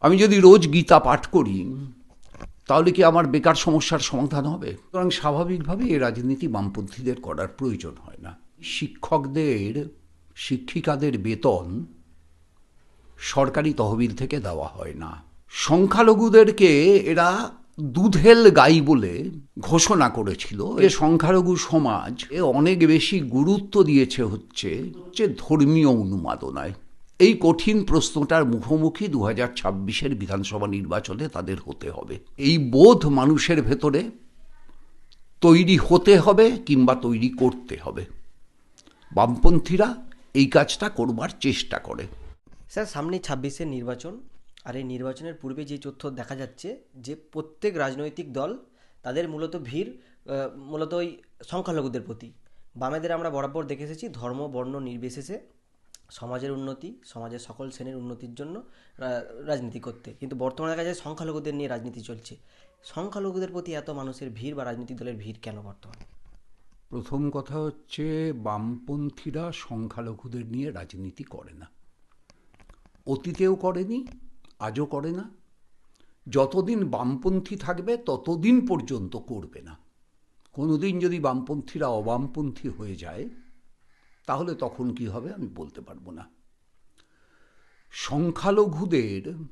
আমি যদি রোজ গীতা পাঠ করি, তাহলে কি আমার বেকার সমস্যার সমাধান হবে? সুতরাং স্বাভাবিকভাবে এই রাজনীতি বামপন্থীদের করার প্রয়োজন হয় না। শিক্ষকদের, শিক্ষিকাদের বেতন সরকারি তহবিল থেকে দেওয়া হয় না। সংখ্যালঘুদেরকে এরা দুধেল গাই বলে ঘোষণা করেছিল। এ সংখ্যালঘু সমাজ এ অনেক বেশি গুরুত্ব দিয়েছে হচ্ছে হচ্ছে ধর্মীয় উন্মাদনায় এই কঠিন প্রশ্নটার মুখোমুখি দু হাজার ছাব্বিশের বিধানসভা নির্বাচনে তাদের হতে হবে। এই বোধ মানুষের ভেতরে তৈরি হতে হবে কিংবা তৈরি করতে হবে। বামপন্থীরা এই কাজটা করবার চেষ্টা করে। স্যার, সামনে ছাব্বিশের নির্বাচন, আর এই নির্বাচনের পূর্বে যে তথ্য দেখা যাচ্ছে, যে প্রত্যেক রাজনৈতিক দল তাদের মূলত ভিড় মূলত ওই সংখ্যালঘুদের প্রতি। বামেদের আমরা বরাবর দেখে এসেছি, ধর্ম, বর্ণ নির্বিশেষে। সমাজের উন্নতি, সমাজের সকল শ্রেণির উন্নতির জন্য রাজনীতি করতে। কিন্তু বর্তমানে দেখা যায় সংখ্যালঘুদের নিয়ে রাজনীতি চলছে। সংখ্যালঘুদের প্রতি এত মানুষের ভিড় বা রাজনৈতিক দলের ভিড় কেন বর্তমানে? প্রথম কথা হচ্ছে, বামপন্থীরা সংখ্যালঘুদের নিয়ে রাজনীতি করে না। অতীতেও করেনি, আজও করে না। যতদিন বামপন্থী থাকবে, ততদিন পর্যন্ত করবে না। কোনোদিন যদি বামপন্থীরা অবামপন্থী হয়ে যায় তাহলে তখন কি হবে আমি বলতে পারব না। সংখ্যালঘুদের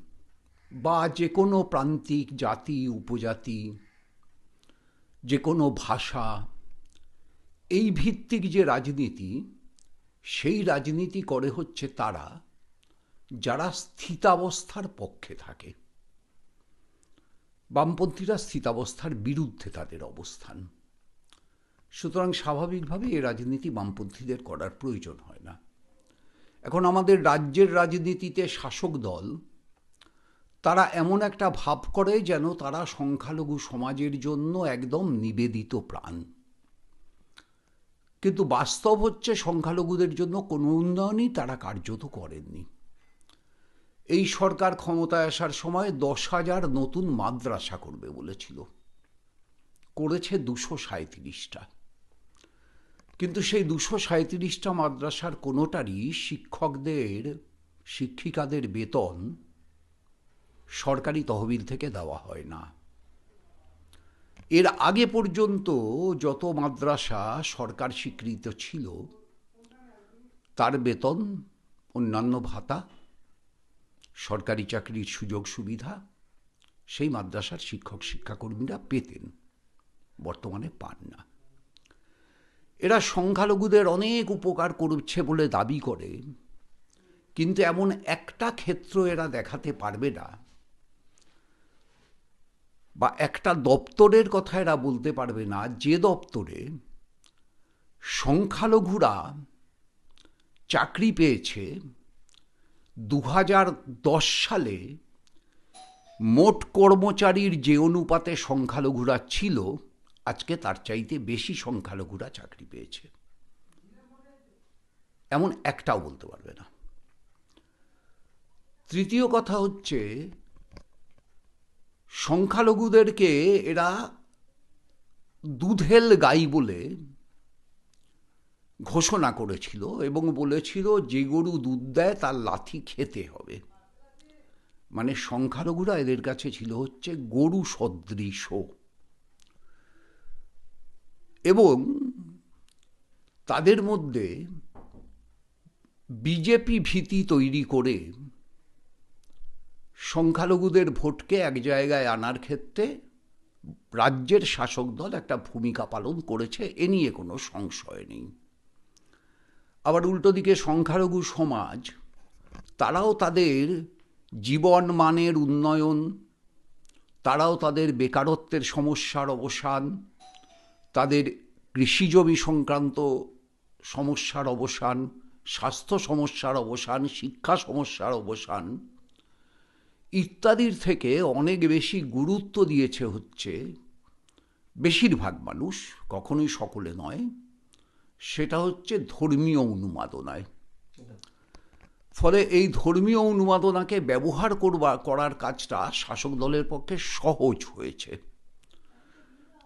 বা যে কোনো প্রান্তিক জাতি, উপজাতি, যে কোনো ভাষা, এই ভিত্তিক যে রাজনীতি, সেই রাজনীতি করে হচ্ছে তারা যারা স্থিতাবস্থার পক্ষে থাকে। বামপন্থীরা স্থিতাবস্থার বিরুদ্ধে তাদের অবস্থান। সুতরাং স্বাভাবিকভাবে এই রাজনীতি বামপন্থীদের করার প্রয়োজন হয় না। এখন আমাদের রাজ্যের রাজনীতিতে শাসক দল, তারা এমন একটা ভাব করে যেন তারা সংখ্যালঘু সমাজের জন্য একদম নিবেদিত প্রাণ। কিন্তু বাস্তব হচ্ছে সংখ্যালঘুদের জন্য কোনো উন্নয়নই তারা কার্যত করেননি। এই সরকার ক্ষমতায় আসার সময় দশ হাজার নতুন মাদ্রাসা করবে বলেছিল। করেছে দুশো সাঁত্রিশটা কিন্তু সেই দুশো সাঁত্রিশটা মাদ্রাসার কোনোটারই শিক্ষকদের, শিক্ষিকাদের বেতন সরকারি তহবিল থেকে দেওয়া হয় না। এর আগে পর্যন্ত যত মাদ্রাসা সরকার স্বীকৃত ছিল, তার বেতন, অন্যান্য ভাতা, সরকারি চাকরির সুযোগ সুবিধা, সেই মাদ্রাসার শিক্ষক শিক্ষাকর্মীরা পেতেন, বর্তমানে পান না। এরা সংখ্যালঘুদের অনেক উপকার করছে বলে দাবি করে। কিন্তু এমন একটা ক্ষেত্র এরা দেখাতে পারবে না। বা একটা দপ্তরের কথা এরা বলতে পারবে না। যে দপ্তরে সংখ্যালঘুরা চাকরি পেয়েছে দু সালে মোট কর্মচারীর যে অনুপাতে সংখ্যালঘুরা ছিল আজকে তার চাইতে বেশি সংখ্যালঘুরা চাকরি পেয়েছে। এমন একটাও বলতে পারবে না। তৃতীয় কথা হচ্ছে, সংখ্যালঘুদেরকে এরা দুধেল গাই বলে ঘোষণা করেছিল এবং বলেছিল, যে গরু দুধ দেয়, তার লাথি খেতে হবে। মানে সংখ্যালঘুরা এদের কাছে ছিল হচ্ছে গরু সদৃশ। এবং তাদের মধ্যে বিজেপি ভীতি তৈরি করে সংখ্যালঘুদের ভোটকে এক জায়গায় আনার ক্ষেত্রে রাজ্যের শাসক দল একটা ভূমিকা পালন করেছে, এ নিয়ে কোনো সংশয় নেই। আবার উল্টো দিকে সংখ্যালঘু সমাজ, তারাও তাদের জীবন মানের উন্নয়ন, তারাও তাদের বেকারত্বের সমস্যার অবসান তাদের কৃষিজমি সংক্রান্ত সমস্যার অবসান, স্বাস্থ্য সমস্যার অবসান, শিক্ষা সমস্যার অবসান ইত্যাদির থেকে অনেক বেশি গুরুত্ব দিয়েছে হচ্ছে বেশিরভাগ মানুষ, কখনোই সকলে নয়, সেটা হচ্ছে ধর্মীয় অনুমাদনায় ফলে এই ধর্মীয় অনুমাদনাকে ব্যবহার করবা, করার কাজটা শাসক দলের পক্ষে সহজ হয়েছে।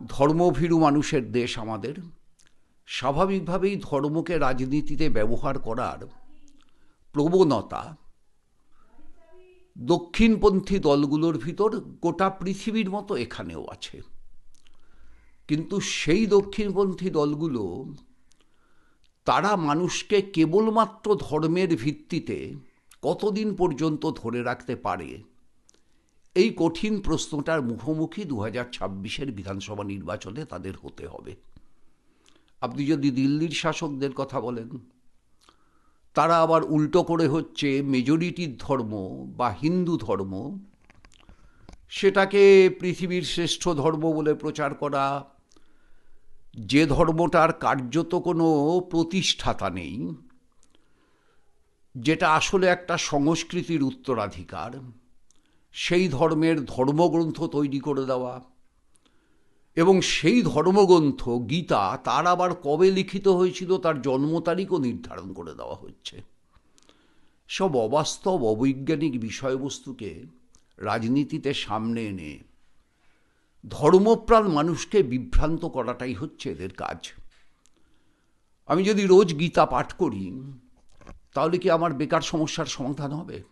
ধর্মভীরু মানুষের দেশ আমাদের। স্বাভাবিকভাবেই ধর্মকে রাজনীতিতে ব্যবহার করার প্রবণতা দক্ষিণপন্থী দলগুলোর ভিতর গোটা পৃথিবীর মতো এখানেও আছে। কিন্তু সেই দক্ষিণপন্থী দলগুলো, তারা মানুষকে কেবলমাত্র ধর্মের ভিত্তিতে কতদিন পর্যন্ত ধরে রাখতে পারে এই কঠিন প্রশ্নটার মুখোমুখি দু হাজার ছাব্বিশের বিধানসভা নির্বাচনে তাদের হতে হবে। আপনি যদি দিল্লির শাসকদের কথা বলেন, তারা আবার উল্টো করে হচ্ছে মেজরিটির ধর্ম বা হিন্দু ধর্ম, সেটাকে পৃথিবীর শ্রেষ্ঠ ধর্ম বলে প্রচার করা, যে ধর্মটার কার্যত কোনো প্রতিষ্ঠাতা নেই, যেটা আসলে একটা সংস্কৃতির উত্তরাধিকার সেই ধর্মের ধর্মগ্রন্থ তৈরি করে দেওয়া। এবং সেই ধর্মগ্রন্থ, গীতা, তার আবার কবে লিখিত হয়েছিল, তার জন্ম তারিখও নির্ধারণ করে দেওয়া হচ্ছে। সব অবাস্তব, অবৈজ্ঞানিক বিষয়বস্তুকে রাজনীতিতে সামনে এনে ধর্মপ্রাণ মানুষকে বিভ্রান্ত করাটাই হচ্ছে এদের কাজ। আমি যদি রোজ গীতা পাঠ করি, তাহলে কি আমার বেকার সমস্যার সমাধান হবে?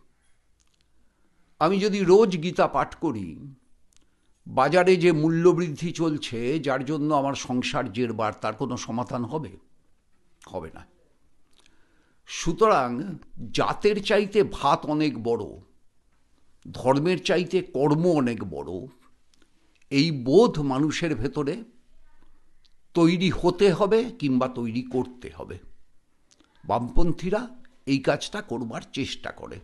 আমি যদি রোজ গীতা পাঠ করি, বাজারে যে মূল্যবৃদ্ধি চলছে, যার জন্য আমার সংসার জেরবার, তার কোনো সমাধান হবে? হবে না। সুতরাং জাতের চাইতে ভাত অনেক বড়, ধর্মের চাইতে কর্ম অনেক বড়, এই বোধ মানুষের ভেতরে তৈরি হতে হবে কিংবা তৈরি করতে হবে। বামপন্থীরা এই কাজটা করবার চেষ্টা করে।